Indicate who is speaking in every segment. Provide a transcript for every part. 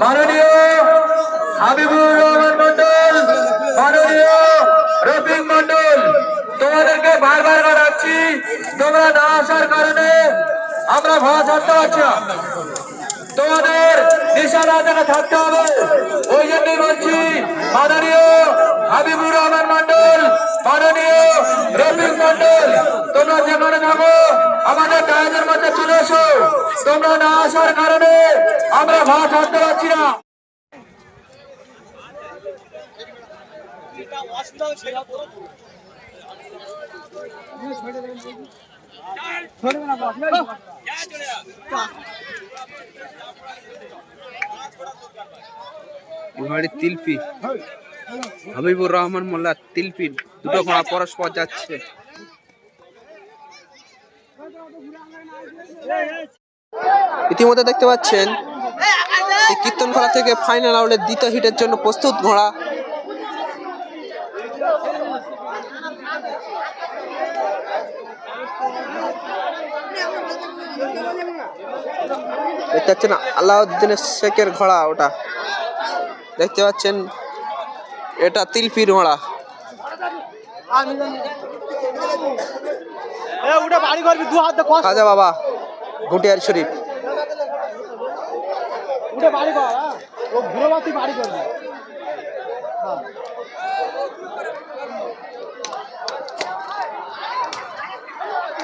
Speaker 1: মাননীয় হাবিবুর রহমান মন্ডল মাননীয় রফিক মন্ডল তোমাদেরকে বারবার রাখছি তোমরা না আসার কারণে আমরা ভাড়া ছাড়তে পারছি তোমাদের নিশানা জায়গা থাকতে হবে, ওই জন্যই বলছি, মাননীয় হাবিবুর রহমান মন্ডল মাননীয় রফিক মন্ডল তোমরা যেখানে থাকো, আমাদের ডায়াজের মধ্যে চলে এসো। তোমরা না আসার কারণে আমরা ভাড়া ছাড়তে পারছি না।
Speaker 2: তিলপি, হাবিবুর রহমান মোল্লা তিলপি। দুটো ঘোড়া পরস্পর যাচ্ছে। ইতিমধ্যে দেখতে পাচ্ছেন, এই কীর্তনখোলা থেকে ফাইনাল আউটের দ্বিতীয় হিটের জন্য প্রস্তুত ঘোড়া। দেখতে পাচ্ছেন আলাউদ্দিনের শেখের ঘোড়া ওটা। দেখতে পাচ্ছেন, এটা তিলপির ঘোড়া।
Speaker 3: উঠে বাড়ি করবি দু হাত কষ্ট।
Speaker 2: খাজা বাবা গুটিয়ার শরীফ।
Speaker 3: উঠে বাড়ি কর হ্যাঁ? ও ঘুরে বাড়ি করবি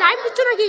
Speaker 4: লাইভ দিচ্ছ নাকি?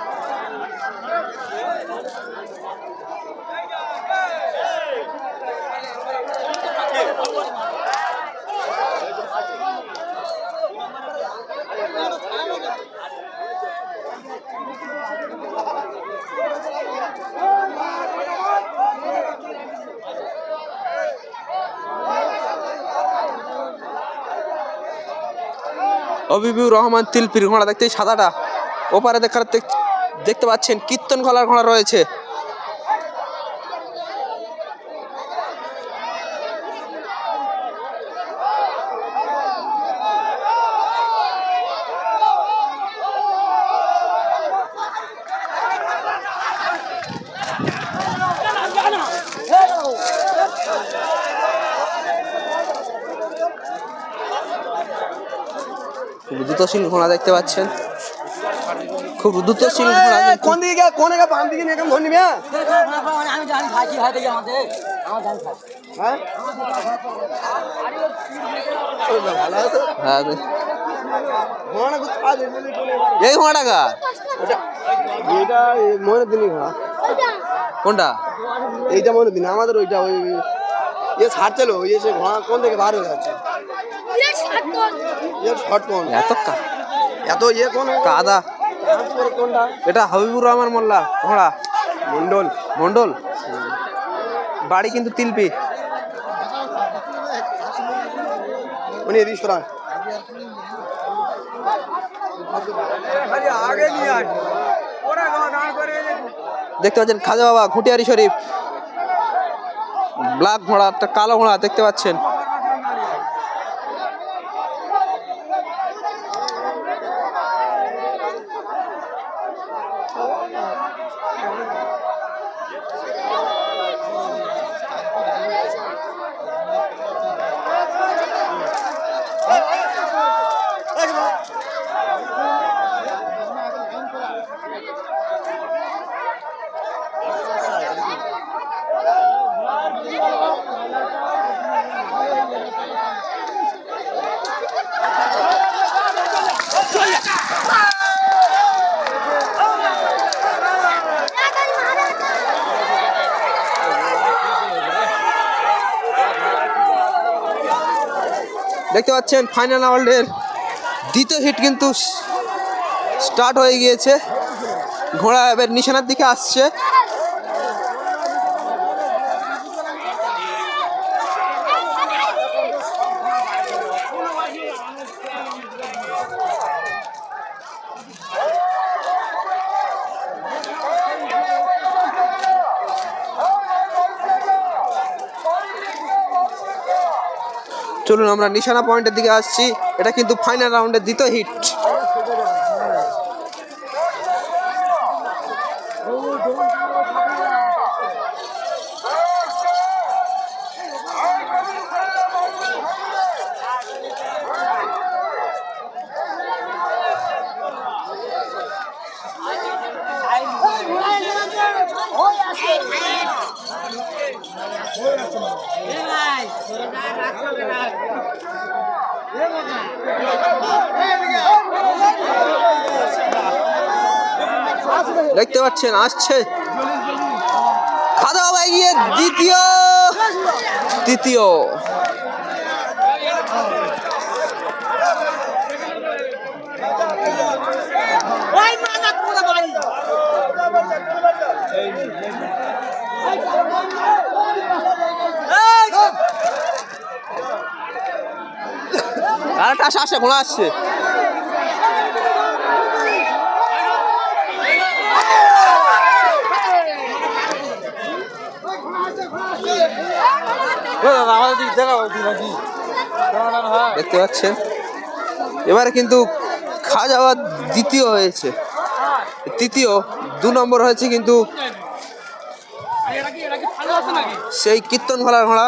Speaker 2: অবিবুর রহমান তিলপির ঘোড়া দেখতে সাদাটা। ওপারে দেখার দেখ- দেখতে পাচ্ছেন কীর্তন খোলার ঘোড়া রয়েছে। খুব দ্রুতশীল ঘোড়া দেখতে পাচ্ছেন। খুব দ্রুতশীল ঘোড়া
Speaker 3: কোন দিকে কোন দিকে বাম দিকে ধরনি মিয়া
Speaker 5: আমি জানি ভাই কি আমাদের আমার জানি ভাই
Speaker 3: হ্যাঁ ভালো আছে
Speaker 2: হ্যাঁ
Speaker 3: ঘোড়া।
Speaker 2: এই ঘোড়াটা
Speaker 3: এটা ঘোড়া।
Speaker 2: কোনটা?
Speaker 3: এইটা মনে দিন আমাদের ওইটা ওই ইয়ে ছাড়ছিল ওই এসে ঘোড়া কোন থেকে বার হয়ে যাচ্ছে?
Speaker 2: এত
Speaker 3: এত ইয়ে কোন?
Speaker 2: কাদা। এটা হাবিবুর রহমান মোল্লা ঘোড়া
Speaker 3: মন্ডল।
Speaker 2: মন্ডল? বাড়ি কিন্তু তিলপি।
Speaker 3: উনি করে
Speaker 2: দেখতে পাচ্ছেন খাজা বাবা ঘুটিয়ারি শরীফ। ব্ল্যাক ঘোড়া একটা কালো ঘোড়া দেখতে পাচ্ছেন। Yeah. দেখতে পাচ্ছেন ফাইনাল ওয়ার্ল্ডের দ্বিতীয় হিট কিন্তু স্টার্ট হয়ে গিয়েছে। ঘোড়া এবার নিশানার দিকে আসছে। চলুন আমরা নিশানা পয়েন্টের দিকে আসছি এটা কিন্তু ফাইনাল রাউন্ডের দ্বিতীয় হিট দেখতে পাচ্ছেন আসছে। খাদা বাবা গিয়ে দ্বিতীয় তৃতীয়। আরেকটা আসে আসে ঘোড়া আসছে। দেখতে পাচ্ছেন? এবারে কিন্তু খাওয়া দ্বিতীয় হয়েছে। তৃতীয় দু নম্বর হয়েছে কিন্তু সেই কীর্তন ঘোড়ার ঘোড়া।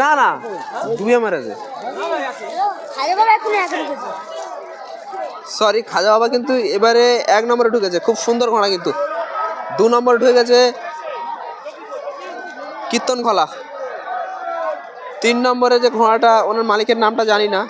Speaker 2: না না দুই আমার আছে সরি খাজা বাবা কিন্তু এবারে এক নম্বরে ঢুকেছে খুব সুন্দর ঘোড়া কিন্তু। দু নম্বরে ঢুকে গেছে কীর্তন খোলা তিন নম্বরে যে ঘোড়াটা ওনার মালিকের নামটা জানি না।